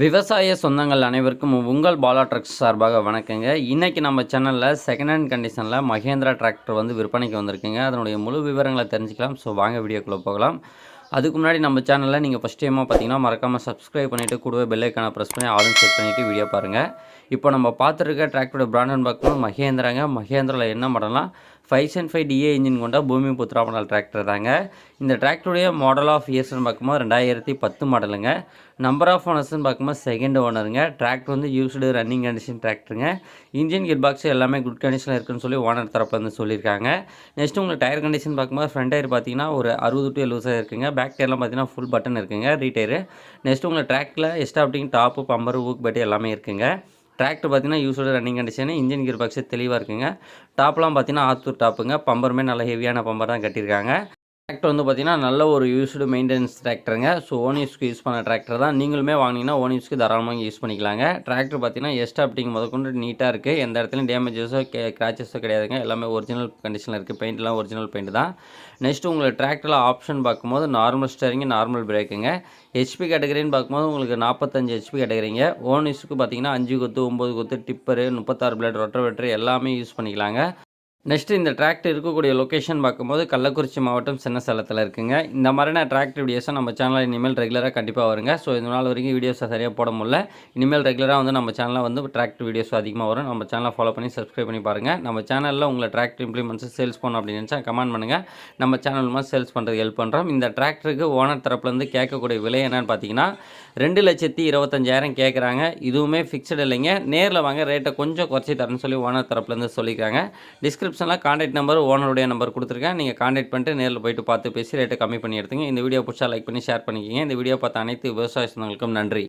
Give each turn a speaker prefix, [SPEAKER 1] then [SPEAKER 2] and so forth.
[SPEAKER 1] விவசாய சொந்தங்கள் அனைவருக்கும் உங்கள் பாலா ட்ரக்ஸ் சார்பாக வணக்கங்க. இன்றைக்கி நம்ம சேனலில் செகண்ட் ஹேண்ட் கண்டிஷனில் மகேந்திரா டிராக்டர் வந்து விற்பனைக்கு வந்திருக்குங்க. அதனுடைய முழு விவரங்களை தெரிஞ்சுக்கலாம். ஸோ வாங்க வீடியோக்குள்ளே போகலாம். அதுக்கு முன்னாடி நம்ம சேனலில் நீங்கள் ஃபஸ்ட் டைமாக பார்த்தீங்கன்னா மறக்காமல் சப்ஸ்கிரைப் பண்ணிவிட்டு கூடவே பெல்லைக்கான ப்ரெஸ் பண்ணி ஆளும் செட் பண்ணிவிட்டு வீடியோ பாருங்கள் இப்போ நம்ம பார்த்துருக்க டிராக்டரோட பிராண்ட் பார்க்கணும். மகேந்திராங்க. மகேந்திராவில் என்ன மாடலாம் five cent five DA engine கொண்ட பூமி புத்ரா மாடல் டிராக்டர் தாங்க. இந்த டிராக்டருடைய மாடல் ஆஃப் இயர்ஸ்னு பார்க்கும்போது ரெண்டாயிரத்தி பத்து மாடலுங்க நம்பர் ஆஃப் ஓனர்ஸ்னு பார்க்கும்போது செகண்ட் ஓனருங்க டிராக்டர் வந்து யூஸ்டு ரன்னிங் கண்டிஷன் டிராக்டருங்க இன்ஜின் கியர் பாக்ஸ் எல்லாமே குட் கண்டிஷனில் இருக்குன்னு சொல்லி ஓனர் தரப்பு வந்து சொல்லியிருக்காங்க. நெக்ஸ்ட் உங்களுக்கு டயர் கண்டிஷன் பார்க்கும்போது ஃப்ரண்ட் டயர் பார்த்தீங்கன்னா ஒரு அறுபது டு எழுபது இருக்குங்க. பேக் டயர்லாம் பார்த்தீங்கன்னா ஃபுல் பட்டன் இருக்குங்க. ரீடயரு நெக்ஸ்ட் உங்களுக்கு ட்ராக்டில் எஸ்டாப்டிங் டாப்பு பம்பர் ஊக் பட்டி எல்லாமே இருக்குங்க. டிராக்டர் பார்த்தீங்கன்னா யூஸோட running condition engine gear box தெளிவாக இருக்குங்க. டாப்லாம் பார்த்தீங்கன்னா ஆத்தூர் டாப்புங்க. பம்பருமே நல்ல ஹெவியான பம்பர் தான் கட்டியிருக்காங்க. டிராக்டர் வந்து பார்த்தீங்கன்னா நல்ல ஒரு யூஸ்டு மெயின்டெனன்ஸ் டிராக்டருங்க ஸோ ஓன் யூஸ்க்கு யூஸ் பண்ண டிராக்டர் தான். நீங்களுமே வாங்கினீங்கன்னா ஓன் யூஸ்க்கு தாராளமாக யூஸ் பண்ணிக்கலாங்க. டிராக்டர் பார்த்தீங்கன்னா அப்படிங்க முதற்கொண்டு நீட்டாக இருக்குது எந்த இடத்துலையும் டேமேஜஸோ கே கிராச்சஸோ கிடையாதுங்க. எல்லாமே ஒரிஜினல் கண்டிஷனில் இருக்குது பெயிண்ட்லாம் ஒரிஜினல் பெயிண்ட் தான். நெக்ஸ்ட் உங்களுக்கு டிராக்டரில் ஆப்ஷன் பார்க்கும்போது நார்மல் ஸ்டேரிங் நார்மல் பிரேக்குங்க ஹெச்பி கேட்டகரின்னு பார்க்கும்போது உங்களுக்கு நாற்பத்தஞ்சு ஹெச்பி கேட்டகரிங்க ஓன் யூஸுக்கு பார்த்தீங்கன்னா அஞ்சு கொத்து ஒம்பது கொத்து டிப்பரு முப்பத்தாறு பிளேட் ரொட்டர் எல்லாமே யூஸ் பண்ணிக்கலாங்க. நெக்ஸ்ட்டு இந்த டிராக்டர் இருக்கக்கூடிய லொக்கேஷன் பார்க்கும்போது கள்ளக்குறிச்சி மாவட்டம் சின்ன சேலத்தில் இருக்குங்க. இந்த மாதிரியான டிராக்டர் வீடியோஸும் நம்ம சேனலில் இனிமேல் ரெகுலராக கண்டிப்பாக வருங்க. ஸோ இந்த நாள் வரைக்கும் வீடியோஸை சரியாக போட முடியல. இனிமேல் ரெகுலராக வந்து நம்ம சேனலில் வந்து டிராக்டர் வீடியோஸ் அதிகமாக வரும். நம்ம சேனலை ஃபாலோ பண்ணி சப்ஸ்கிரைப் பண்ணி பாருங்கள் நம்ம சேனலில் உங்களை டிராக்டர் இம்ப்ளிமெண்ட்ஸ் சேல்ஸ் பண்ணணும் அப்படின்னு நினச்சா கமெண்ட் பண்ணுங்கள் நம்ம சேனல் மூலமாக சேல்ஸ் பண்ணுறது ஹெல்ப் பண்ணுறோம் இந்த டிராக்டருக்கு ஓனர் தரப்புலேருந்து கேட்கக்கூடிய விலை என்னென்னு பார்த்தீங்கன்னா ரெண்டு லட்சத்தி இருபத்தஞ்சாயிரம் கேட்குறாங்க இதுவுமே ஃபிக்ஸ்டு இல்லைங்க. நேரில் வாங்க ரேட்டை கொஞ்சம் குறைச்சி தரேன்னு சொல்லி ஓனர் தரப்புலேருந்து சொல்லியிருக்காங்க டிஸ்கிரிப்ஷனில் காண்டாக்ட் நம்பர் ஓனருடைய நம்பர் கொடுத்துருக்கேன். நீங்கள் காண்டாக்ட் பண்ணிட்டு நேரில் போயிட்டு பார்த்து பேசி ரேட்டை கம்மி பண்ணி எடுத்துங்க. இந்த வீடியோ பிடிச்சா லைக் பண்ணி ஷேர் பண்ணிக்கிங்க. இந்த வீடியோ பார்த்த அனைத்து விவசாய சொந்தங்களுக்கும் நன்றி.